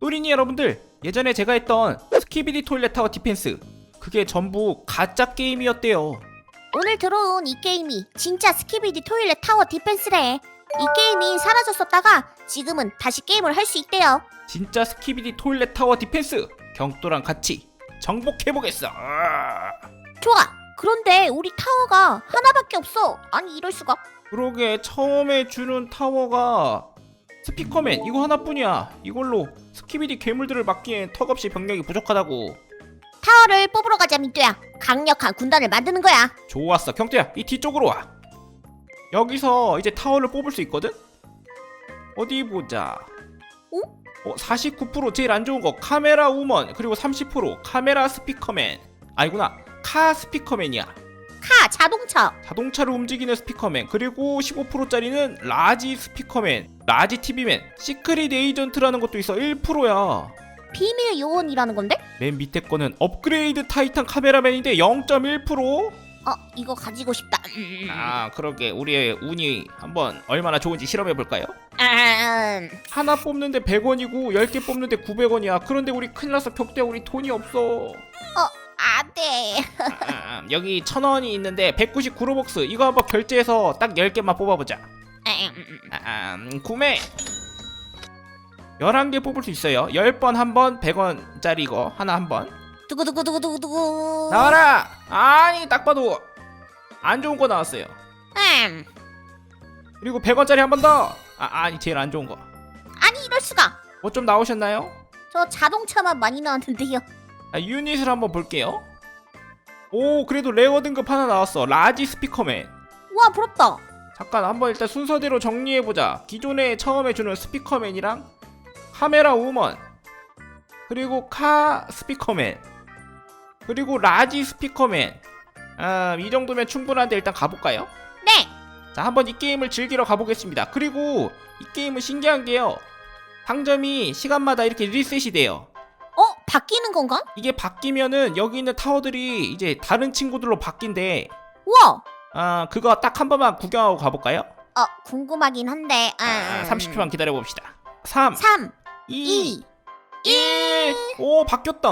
또린이 여러분들 예전에 제가 했던 스키비디 토일렛 타워 디펜스 그게 전부 가짜 게임이었대요 오늘 들어온 이 게임이 진짜 스키비디 토일렛 타워 디펜스래. 이 게임이 사라졌었다가 지금은 다시 게임을 할 수 있대요. 진짜 스키비디 토일렛 타워 디펜스 경도랑 같이 정복해보겠어 아. 좋아. 그런데 우리 타워가 하나밖에 없어. 아니 이럴 수가. 그러게 처음에 주는 타워가 스피커맨 이거 하나뿐이야. 이걸로 스키비디 괴물들을 막기엔 턱없이 병력이 부족하다고. 타워를 뽑으러 가자 민뚜야. 강력한 군단을 만드는 거야. 좋았어. 경태야 이 뒤쪽으로 와. 여기서 이제 타워를 뽑을 수 있거든? 어디 보자. 어? 어, 49% 제일 안 좋은 거. 카메라 우먼 그리고 30% 카메라 스피커맨. 아니구나. 카 스피커맨이야 카 자동차. 자동차를 움직이는 스피커맨 그리고 15%짜리는 라지 스피커맨 라지 TV맨 시크릿 에이전트라는 것도 있어 1%야 비밀 요원이라는 건데? 맨 밑에 거는 업그레이드 타이탄 카메라맨인데 0.1%? 어 이거 가지고 싶다. 음. 아 그러게 우리의 운이 한번 얼마나 좋은지 실험해 볼까요? 음. 하나 뽑는데 100원이고 10개 뽑는데 900원이야 그런데 우리 큰일 났어 격대 우리 돈이 없어 안돼. 아, 아, 여기 1000원이 있는데 199 로벅스 이거 한번 결제해서 딱 10개만 뽑아보자 음. 아, 아, 음, 구매 11개 뽑을 수 있어요 10번 한번 100원짜리 이거 하나 한번 두구두구두구두구. 나와라 아니 딱 봐도 안 좋은 거 나왔어요 음. 그리고 100원짜리 한 번더 아, 아니 제일 안 좋은 거 아니 이럴 수가. 뭐 좀 나오셨나요? 저 자동차만 많이 나왔는데요. 아, 유닛을 한번 볼게요. 오 그래도 레어 등급 하나 나왔어. 라지 스피커맨. 와 부럽다. 잠깐 한번 일단 순서대로 정리해보자. 기존에 처음에 주는 스피커맨이랑 카메라 우먼 그리고 카 스피커맨 그리고 라지 스피커맨. 아, 이 정도면 충분한데 일단 가볼까요? 네. 자 한번 이 게임을 즐기러 가보겠습니다. 그리고 이 게임은 신기한 게요. 상점이 시간마다 이렇게 리셋이 돼요. 어 바뀌는 건가? 이게 바뀌면은 여기 있는 타워들이 이제 다른 친구들로 바뀐대 우와. 아 그거 딱 한 번만 구경하고 가볼까요? 어 궁금하긴 한데. 음. 아, 30초만 기다려봅시다 3 3, 2 2, 1. 1오 바뀌었다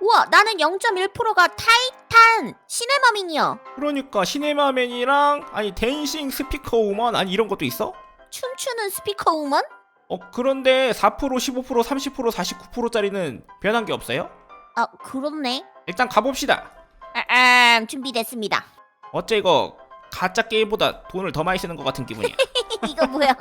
우와 나는 0.1%가 타이탄 시네마민이야. 그러니까 시네마맨이랑 아니 댄싱 스피커 우먼 아니 이런 것도 있어? 춤추는 스피커 우먼? 어 그런데 4% 15% 30% 49%짜리는 변한 게 없어요? 아 그렇네. 일단 가봅시다 아, 아, 준비됐습니다. 어째 이거 가짜 게임보다 돈을 더 많이 쓰는 것 같은 기분이야 이거 뭐야?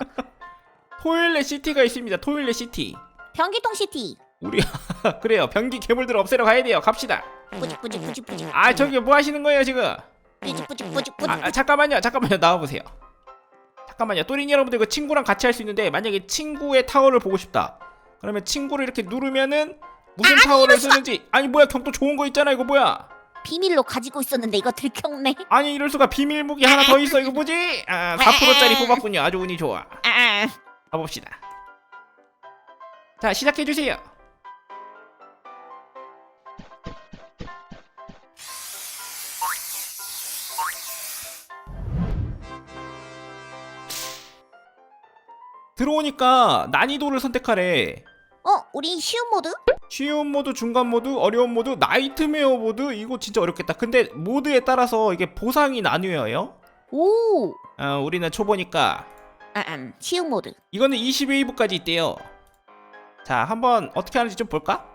토일렛 시티가 있습니다 토일렛 시티 변기통 시티. 우리 그래요 변기 괴물들 없애러 가야 돼요 갑시다 뿌직뿌직 뿌직뿌직. 아 저기 뭐 하시는 거예요 지금 뿌직뿌직 뿌직뿌직. 아, 아, 잠깐만요 잠깐만요 나와보세요 잠깐만요. 또린이 여러분들 이거 친구랑 같이 할 수 있는데 만약에 친구의 타워를 보고 싶다. 그러면 친구를 이렇게 누르면은 무슨 아니, 타워를 이럴 수가- 쓰는지 아니 뭐야 경도 좋은 거 있잖아 이거 뭐야? 비밀로 가지고 있었는데 이거 들켰네. 아니 이럴 수가. 비밀 무기 하나 더 있어 이거 뭐지? 아 4%짜리 뽑았군요. 아주 운이 좋아 아, 가봅시다. 자 시작해주세요 들어오니까 난이도를 선택하래 어 우리 쉬운 모드? 쉬운 모드, 중간 모드, 어려운 모드, 나이트메어 모드 이거 진짜 어렵겠다 근데 모드에 따라서 이게 보상이 나뉘어요 오. 어, 우리는 초보니까 아, 음, 쉬운 모드. 이거는 22부까지 있대요. 자, 한번 어떻게 하는지 좀 볼까?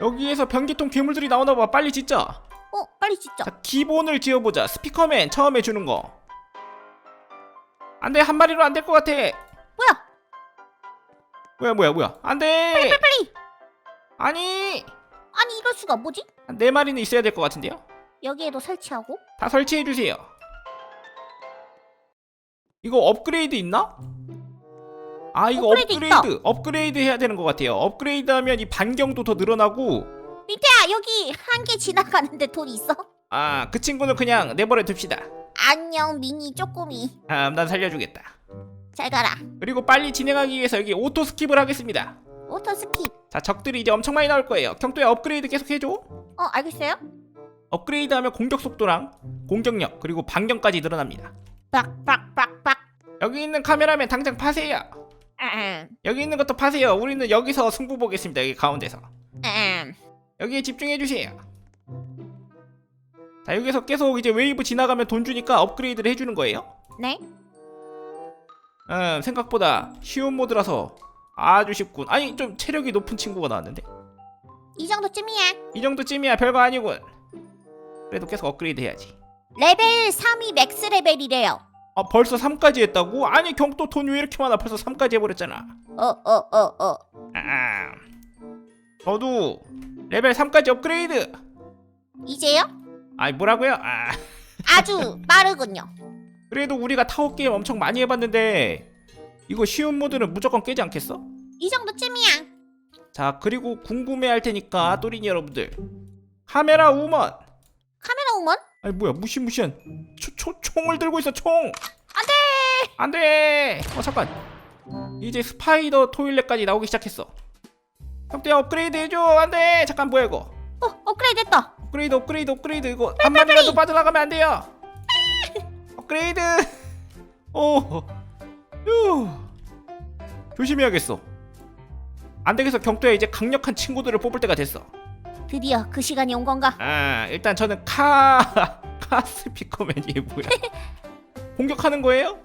여기에서 변기통 괴물들이 나오나 봐. 빨리 짓자. 어 빨리 진짜. 자, 기본을 지어보자. 스피커맨 처음에 주는 거. 안 돼, 한 마리로 안 될 것 같아. 뭐야? 뭐야, 뭐야, 뭐야. 안 돼. 빨리. 아니, 아니 이럴 수가 뭐지? 한네 마리는 있어야 될 것 같은데요? 여기에도 설치하고. 다 설치해 주세요. 이거 업그레이드 있나? 아 이거 업그레이드 업그레이드 업그레이드 해야 되는 것 같아요. 업그레이드 하면 이 반경도 더 늘어나고 민태야 여기 한 개 지나가는데 돈 있어? 아 그 친구는 그냥 내버려 둡시다. 안녕 미니 쪼꼬미. 아, 난 살려주겠다. 잘 가라. 그리고 빨리 진행하기 위해서 여기 오토 스킵을 하겠습니다. 오토 스킵. 자 적들이 이제 엄청 많이 나올 거예요. 경도야 업그레이드 계속 해줘. 어 알겠어요? 업그레이드하면 공격 속도랑 공격력 그리고 반경까지 늘어납니다. 빡빡빡빡. 여기 있는 카메라맨 당장 파세요. 음, 여기 있는 것도 파세요. 우리는 여기서 승부 보겠습니다. 여기 가운데서. 음. 여기에 집중해 주세요. 자 여기서 계속 이제 웨이브 지나가면 돈 주니까 업그레이드를 해주는 거예요. 네? 음 생각보다 쉬운 모드라서 아주 쉽군. 아니 좀 체력이 높은 친구가 나왔는데 이 정도쯤이야. 이 정도쯤이야 별거 아니군. 그래도 계속 업그레이드 해야지. 레벨 3이 맥스 레벨이래요. 아 벌써 3까지 했다고? 아니 경도 돈 왜 이렇게 많아? 벌써 3까지 해버렸잖아. 어, 어, 어, 어. 아, 저도 레벨 3까지 업그레이드. 이제요? 아이 뭐라고요? 아 아주 빠르군요. 그래도 우리가 타워 게임 엄청 많이 해봤는데 이거 쉬운 모드는 무조건 깨지 않겠어? 이 정도쯤이야. 자 그리고 궁금해할 테니까 또린이 여러분들 카메라 우먼 카메라 우먼? 아니 뭐야 무시무시한 초, 초, 총을 들고 있어 총 안돼 안돼 어 잠깐 이제 스파이더 토일렛까지 나오기 시작했어 형태야 업그레이드 해줘 안돼 잠깐 뭐야 이거 어, 업그레이드 됐다. 업그레이드 업그레이드 업그레이드. 이거 한 마디라도 빠져나가면 안 돼요. 업그레이드! 오 휴. 조심해야겠어. 안 되겠어. 경토야 이제 강력한 친구들을 뽑을 때가 됐어. 드디어 그 시간이 온 건가? 아 일단 저는 카 카스피커맨이 뭐야? 공격하는 거예요?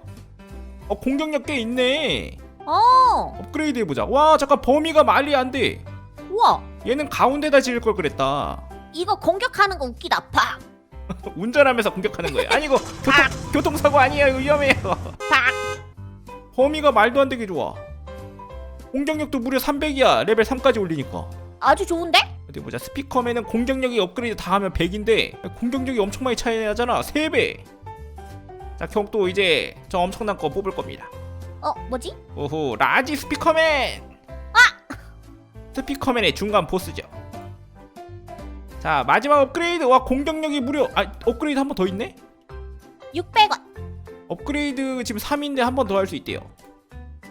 어 공격력 꽤 있네. 어, 업그레이드 해보자. 와 잠깐 범위가 말이 안돼. 우와. 얘는 가운데다 지을 걸 그랬다 이거 공격하는 거 웃기다. 팍, 운전하면서 공격하는 거예요. 아니 이거 교통, 교통사고 아니에요. 이거 위험해요. 팍. 범위가 말도 안 되게 좋아. 공격력도 무려 300이야. 레벨 3까지 올리니까. 아주 좋은데? 어디 보자. 스피커맨은 공격력이 업그레이드 다 하면 100인데 공격력이 엄청 많이 차이 나잖아. 3배. 자 경또 이제 저 엄청난 거 뽑을 겁니다. 어, 뭐지? 오호 라지 스피커맨! 아! 스피커맨의 중간 보스죠 자 마지막 업그레이드 와 공격력이 무려 아 업그레이드 한 번 더 있네 600원. 업그레이드 지금 3인데 한 번 더 할 수 있대요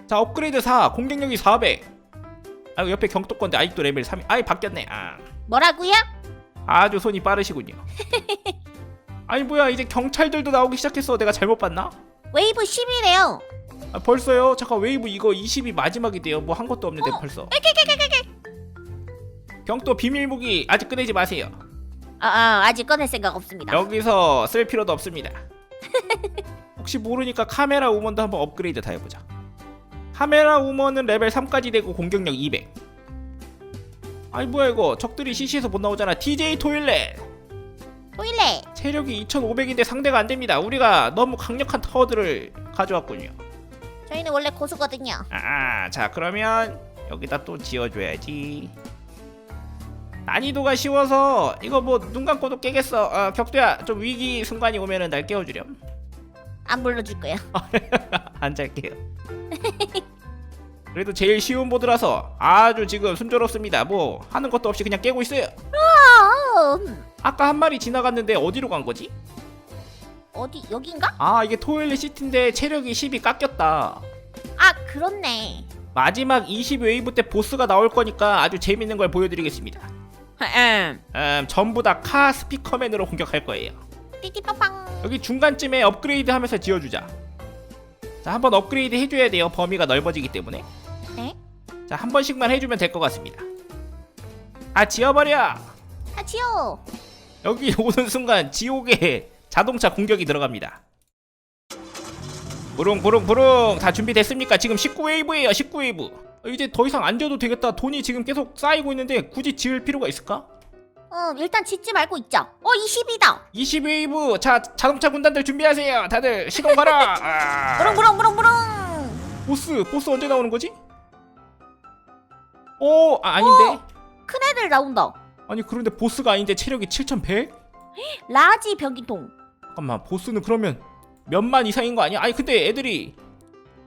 자 업그레이드 4 공격력이 400아 옆에 경도 건데 아직도 레벨 3 아이 바뀌었네 아 뭐라고요? 아주 손이 빠르시군요. 아니 뭐야 이제 경찰들도 나오기 시작했어. 내가 잘못 봤나? 웨이브 10이래요. 아, 벌써요? 잠깐 웨이브 이거 20이 마지막이 돼요. 뭐 한 것도 없는데 어? 벌써. 경도 비밀 무기 아직 꺼내지 마세요. 아, 아, 아직 꺼낼 생각 없습니다. 여기서 쓸 필요도 없습니다. 혹시 모르니까 카메라 우먼도 한번 업그레이드 다 해보자. 카메라 우먼은 레벨 3까지 되고 공격력 200. 아니 뭐야 이거 적들이 CC에서 못 나오잖아. DJ 토일렛. 토일렛. 체력이 2,500인데 상대가 안 됩니다. 우리가 너무 강력한 타워들을 가져왔군요. 저희는 원래 고수거든요. 아, 자 그러면 여기다 또 지어줘야지. 난이도가 쉬워서 이거 뭐 눈 감고도 깨겠어. 어, 격도야 좀 위기 순간이 오면은 날 깨워주렴. 안 불러줄 거예요. 안 잘게요. 그래도 제일 쉬운 보드라서 아주 지금 순조롭습니다. 뭐 하는 것도 없이 그냥 깨고 있어요. 아, 음. 아까 한 마리 지나갔는데 어디로 간 거지? 어디 여긴가? 아 이게 토일렛 시티인데 체력이 10이 깎였다. 아, 그렇네. 마지막 20 웨이브 때 보스가 나올 거니까 아주 재밌는 걸 보여드리겠습니다. 음. 음, 전부 다 카 스피커맨으로 공격할 거예요. 띠띠빵빵. 여기 중간쯤에 업그레이드 하면서 지어주자. 자, 한번 업그레이드 해줘야 돼요. 범위가 넓어지기 때문에. 네? 자, 한 번씩만 해주면 될 것 같습니다. 아, 지어버려! 아, 지요. 여기 오는 순간 지옥에 자동차 공격이 들어갑니다. 부릉 부릉 부릉 다 준비됐습니까? 지금 19웨이브예요 19웨이브 이제 더 이상 안 지어도 되겠다 돈이 지금 계속 쌓이고 있는데 굳이 지을 필요가 있을까? 어, 일단 짓지 말고 있자. 어, 20이다. 20웨이브 자 자동차 군단들 준비하세요 다들 시동 걸어 아. 부릉부릉부릉부릉. 보스 보스 언제 나오는 거지? 오 아, 아닌데 큰 애들 나온다. 아니 그런데 보스가 아닌데 체력이 7100? 라지 변기통. 잠깐만 보스는 그러면 몇만 이상인 거 아니야? 아니 근데 애들이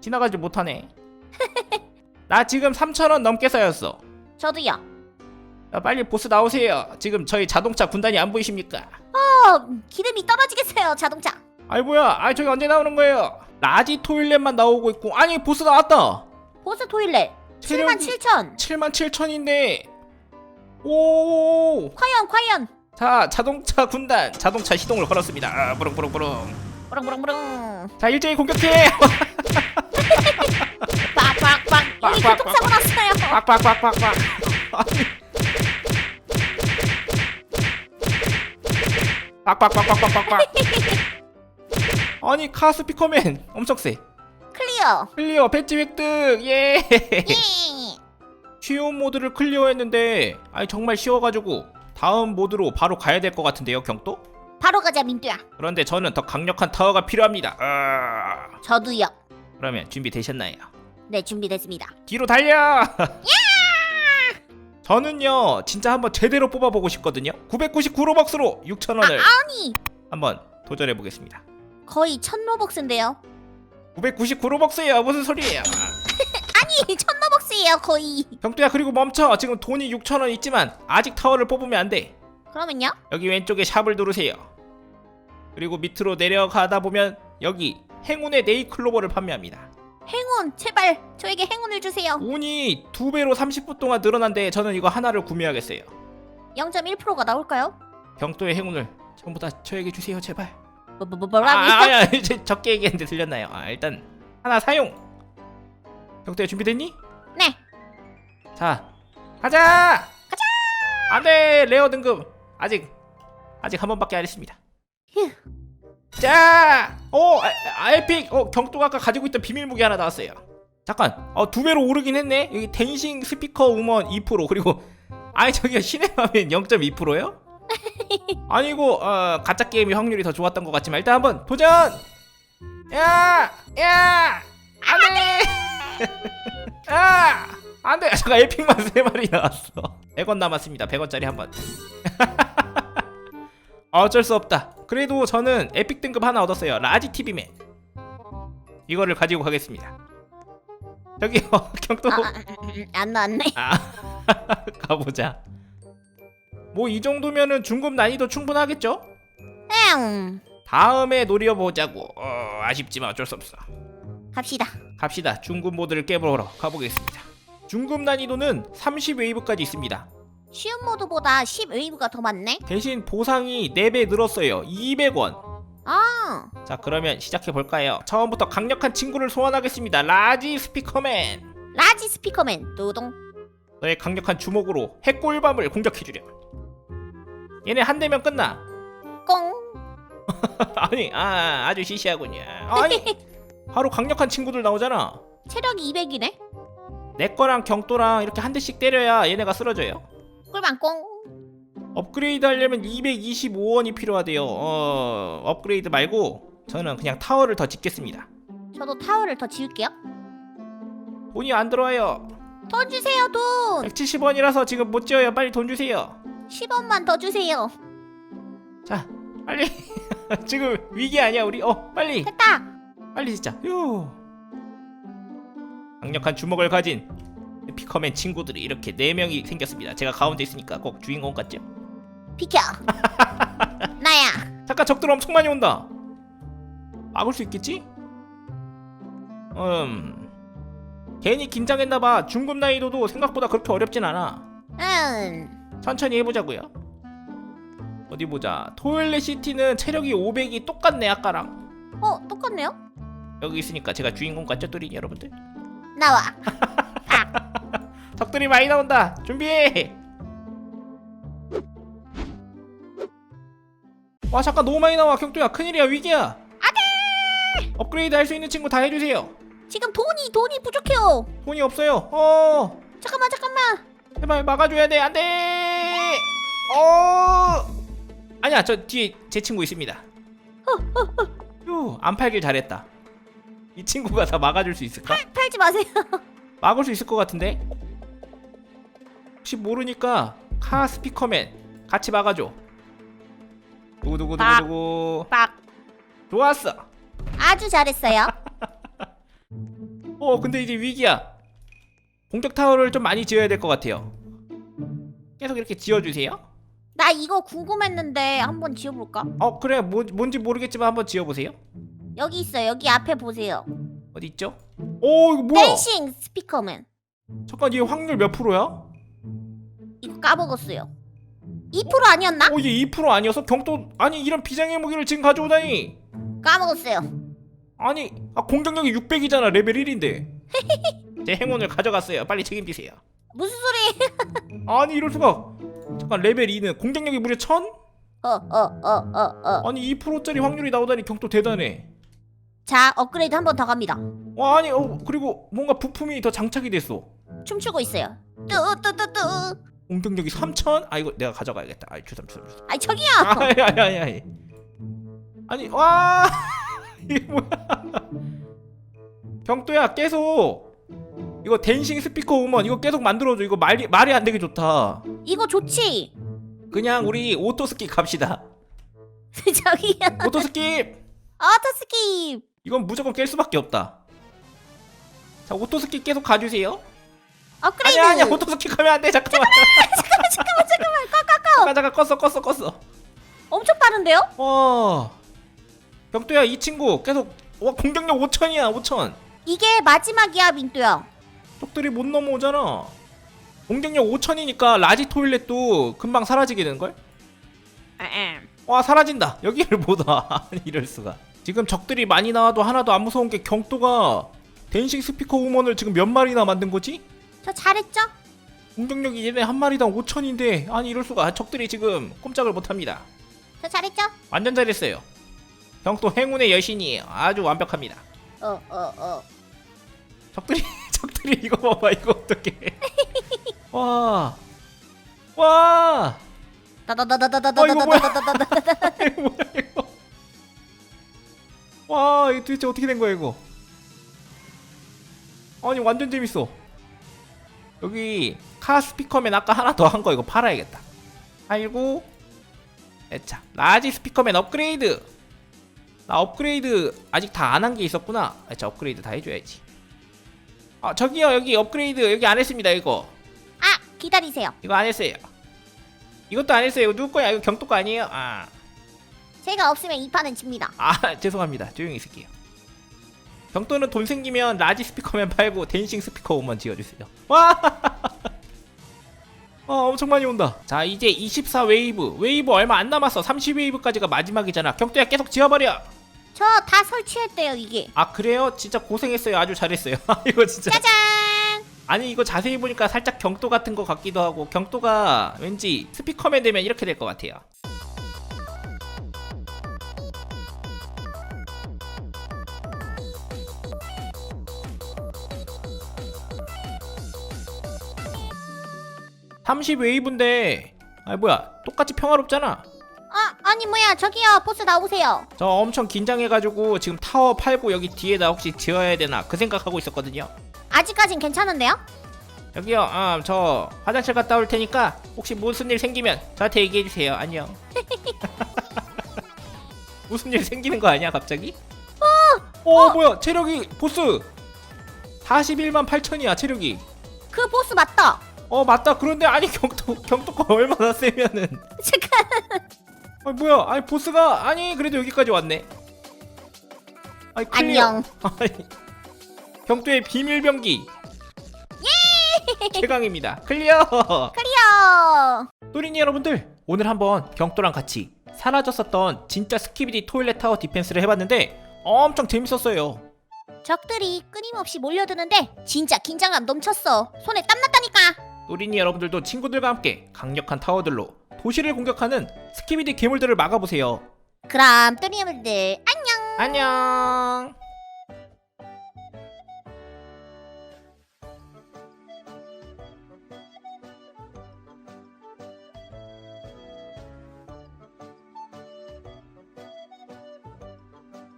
지나가지 못하네 나 지금 3천원 넘게 쌓였어 저도요. 야, 빨리 보스 나오세요 지금 저희 자동차 군단이 안 보이십니까? 어, 기름이 떨어지겠어요, 자동차. 아이 뭐야 아이 저기 언제 나오는 거예요? 라지 토일렛만 나오고 있고 아니 보스 나왔다 보스 토일렛. 7만 체력이 7천. 7만 7천인데 오 과연, 과연. 자 자동차 군단 자동차 시동을 걸었습니다 아, 부릉부릉부릉 부릉부릉부릉. 자 일제히 공격해 빡빡. 빡, 교통사고 났어요. 빡빡빡빡빡 아니 빡빡빡빡빡빡빡 아니 카 스피커맨 엄청 세 클리어. 클리어 배지 획득 예 예. 쉬운 모드를 클리어했는데 아니 정말 쉬워가지고 다음 모드로 바로 가야 될 것 같은데요 경도? 바로 가자 민뚜야. 그런데 저는 더 강력한 타워가 필요합니다 아, 저도요. 그러면 준비되셨나요? 네 준비됐습니다. 뒤로 달려! 저는요 진짜 한번 제대로 뽑아보고 싶거든요 999 로벅스로 6천원을 아니 한번 도전해보겠습니다 거의 천 로벅스인데요. 999 로벅스예요 무슨 소리예요 아니 천 로벅스예요 거의. 경두야 그리고 멈춰 지금 돈이 6천원 있지만 아직 타워를 뽑으면 안돼 그러면요? 여기 왼쪽에 샵을 누르세요 그리고 밑으로 내려가다 보면 여기 행운의 네이클로버를 판매합니다 행운 제발 저에게 행운을 주세요. 운이 두 배로 30분 동안 늘어난데 저는 이거 하나를 구매하겠어요 0.1%가 나올까요? 경도의 행운을 전부 다 저에게 주세요 제발 뭐, 뭐, 뭐, 아? 아, 아, 이제 적게 얘기했는데 들렸나요? 아, 일단 하나 사용. 경태야 준비됐니? 네. 자, 가자. 가자. 안돼 레어 등급 아직 아직 한 번밖에 안 했습니다. 휴. 자, 오, 아, 아, 에픽. 어, 경도가 아까 가지고 있던 비밀 무기 하나 나왔어요. 잠깐, 어, 두 배로 오르긴 했네. 여기 댄싱 스피커 우먼 2% 그리고 아니 저기요 신의 화면 0.2%요? 아니고 어, 가짜 게임이 확률이 더 좋았던 것 같지만 일단 한번 도전. 야, 야, 안돼. 아, 안돼. 잠깐 에픽만 세 마리 나왔어. 100원 남았습니다. 100원짜리 한 번. 어쩔 수 없다. 그래도 저는 에픽 등급 하나 얻었어요. 라지 TV맨. 이거를 가지고 가겠습니다. 저기요, 경도. 아, 음, 안 나왔네. 아, 가보자. 뭐 이 정도면은 중급 난이도 충분하겠죠? 응. 다음에 노려보자고. 어, 아쉽지만 어쩔 수 없어. 갑시다. 갑시다. 중급 모드를 깨보러 가보겠습니다. 중급 난이도는 30웨이브까지 있습니다. 쉬운 모드보다 10 웨이브가 더 많네. 대신 보상이 4배 늘었어요. 200원. 아, 자, 그러면 시작해 볼까요? 처음부터 강력한 친구를 소환하겠습니다. 라지 스피커맨. 라지 스피커맨 노동. 너의 강력한 주먹으로 핵골밤을 공격해주렴. 얘네 한 대면 끝나. 꽁. 아니, 아, 아주 시시하군요. 아니, 바로 강력한 친구들 나오잖아. 체력이 200이네. 내 거랑 경도랑 이렇게 한 대씩 때려야 얘네가 쓰러져요. 꿀밤 꽁. 업그레이드 하려면 225원이 필요하대요. 어, 업그레이드 말고 저는 그냥 타워를 더 짓겠습니다. 저도 타워를 더 지을게요. 돈이 안 들어와요. 돈 주세요 돈. 170원이라서 지금 못 지어요. 빨리 돈 주세요. 10원만 더 주세요. 자, 빨리. 지금 위기 아니야 우리. 어, 빨리. 됐다. 빨리 진짜. 휴. 강력한 주먹을 가진 피커맨 친구들이 이렇게 네 명이 생겼습니다. 제가 가운데 있으니까 꼭 주인공 같죠? 비켜. 나야. 잠깐 적들 엄청 많이 온다. 막을 수 있겠지? 음. 괜히 긴장했나봐. 중급 난이도도 생각보다 그렇게 어렵진 않아. 응. 천천히 해보자고요. 어디 보자. 토일렛 시티는 체력이 500이 똑같네 아까랑. 어 똑같네요. 여기 있으니까 제가 주인공 같죠, 뚜린 여러분들? 나와. 적들이 많이 나온다. 준비해. 와 잠깐 너무 많이 나와 경도야 큰일이야 위기야. 안돼. 업그레이드 할 수 있는 친구 다 해주세요. 지금 돈이 돈이 부족해요. 돈이 없어요. 어 잠깐만 잠깐만. 제발 막아줘야 돼. 안돼. 어 아니야 저 뒤에 제 친구 있습니다. 휴안 팔길 잘했다. 이 친구가 다 막아줄 수 있을까? 팔, 팔지 마세요. 막을 수 있을 것 같은데 혹시 모르니까 카 스피커맨 같이 막아줘 누구 누구 누구 막. 누구 빡. 좋았어 아주 잘했어요. 어 근데 이제 위기야 공격 타워를 좀 많이 지어야 될 것 같아요 계속 이렇게 지어주세요 나 이거 궁금했는데 한번 지어볼까? 어 그래 뭐, 뭔지 모르겠지만 한번 지어보세요 여기 있어. 여기 앞에 보세요. 어디 있죠? 오 이거 뭐야 댄싱 스피커맨. 잠깐 얘 확률 몇 프로야? 까먹었어요. 2% 아니었나? 어얘2% 아니어서 경도 아니 이런 비장의 무기를 지금 가져오다니 까먹었어요. 아니 아 공격력이 600이잖아 레벨 1인데 제 행운을 가져갔어요. 빨리 책임지세요. 무슨 소리? 아니 이럴 수가. 잠깐 레벨 2는 공격력이 무려 1000? 어, 어, 어, 어, 어. 아니 2%짜리 확률이 나오다니 경도 대단해. 자, 업그레이드 한 번 더 갑니다. 와 아니 어 그리고 뭔가 부품이 더 장착이 됐어. 춤추고 있어요. 뚜뚜뚜뚜. 공격력이 3000? 아 이거 내가 가져가야겠다. 아이 주삼 주삼 주삼. 아이 저기요. 아니 아니 아니 아니. 아니 와 이게 뭐야? 경도야 계속 이거 댄싱 스피커 우먼 이거 계속 만들어줘. 이거 말이 말이 안 되게 좋다. 이거 좋지? 그냥 우리 오토 스킵 갑시다. 저기요. 오토 스킵. 어터스킵. 이건 무조건 깰 수밖에 없다. 자 오토 스킵 계속 가주세요. 업그레이드. 아니야 아니야 오토 스킵 가면 안 돼. 잠깐만. 잠깐만 잠깐만 잠깐만. 꺼꺼꺼. 잠깐 잠깐 껐어 껐어 껐어. 엄청 빠른데요? 와. 벽도야 이 친구 계속 와 공격력 5천이야 5천. 이게 마지막이야, 민뚜야. 쪽들이 못 넘어오잖아. 공격력 5천이니까 라지 토일렛도 금방 사라지게 되는 걸? 와 사라진다. 여기를 못 와. 아니 이럴 수가. 지금 적들이 많이 나와도 하나도 안 무서운 게 경도가 댄싱 스피커 우먼을 지금 몇 마리나 만든 거지? 저 잘했죠? 공격력이 얘네 한 마리당 5천인데 아니 이럴 수가. 적들이 지금 꼼짝을 못 합니다. 저 잘했죠? 완전 잘했어요. 경도 행운의 여신이에요. 아주 완벽합니다. 어, 어, 어. 적들이 적들이 이거 봐봐 이거 어떡해 와 와! 다다다다다다다다다다다다. 이거 뭐야 이거 와 이거 도대체 어떻게 된 거야 이거 아니 완전 재밌어 여기 카 스피커맨 아까 하나 더 한 거 이거 팔아야겠다. 팔고 애차. 라지 스피커맨 업그레이드. 나 업그레이드 아직 다 안 한 게 있었구나. 애차 업그레이드 다 해줘야지. 아 저기요 여기 업그레이드 여기 안 했습니다 이거. 아, 기다리세요. 이거 안 했어요. 이것도 안 했어요. 이거 누구 거야? 이거 경도 거 아니에요? 아. 제가 없으면 이 판은 집니다. 아 죄송합니다. 조용히 있을게요 병도는 돈 생기면 라지 스피커맨 팔고 댄싱 스피커 오만 지어주세요. 와! 아, 엄청 많이 온다. 자 이제 24 웨이브. 웨이브 얼마 안 남았어. 30 웨이브까지가 마지막이잖아. 경도야 계속 지어버려. 저 다 설치했대요, 이게. 아 그래요? 진짜 고생했어요. 아주 잘했어요. 이거 진짜. 짜잔! 아니 이거 자세히 보니까 살짝 경도 같은 거 같기도 하고 경도가 왠지 스피커맨 되면 이렇게 될 것 같아요 (30 웨이브인데) 아 뭐야 똑같이 평화롭잖아 아, 아니 뭐야, 저기요, 보스 나오세요. 저 엄청 긴장해가지고 지금 타워 팔고 여기 뒤에다 혹시 지어야 되나 그 생각하고 있었거든요 아직까진 괜찮은데요? 여기요, 아, 저 화장실 갔다 올 테니까 혹시 무슨 일 생기면 저한테 얘기해 주세요. 안녕. 무슨 일 생기는 거 아니야, 갑자기? 어, 어, 뭐야, 체력이 보스 41만 8천이야, 체력이. 그 보스 맞다. 어, 맞다. 그런데 아니 경도 경도가 얼마나 세면은 잠깐. 아, 뭐야? 아니 보스가 아니 그래도 여기까지 왔네. 아니, 클리어. 안녕. 아니, 경도의 비밀 병기. 예! 최강입니다. 클리어. 클리어. 또린이 여러분들 오늘 한번 경도랑 같이 사라졌었던 진짜 스키비디 토일렛 타워 디펜스를 해봤는데 엄청 재밌었어요 적들이 끊임없이 몰려드는데 진짜 긴장감 넘쳤어. 손에 땀 났다니까. 또린이 여러분들도 친구들과 함께 강력한 타워들로 도시를 공격하는 스키비디 괴물들을 막아보세요 그럼 또리여분들 안녕. 안녕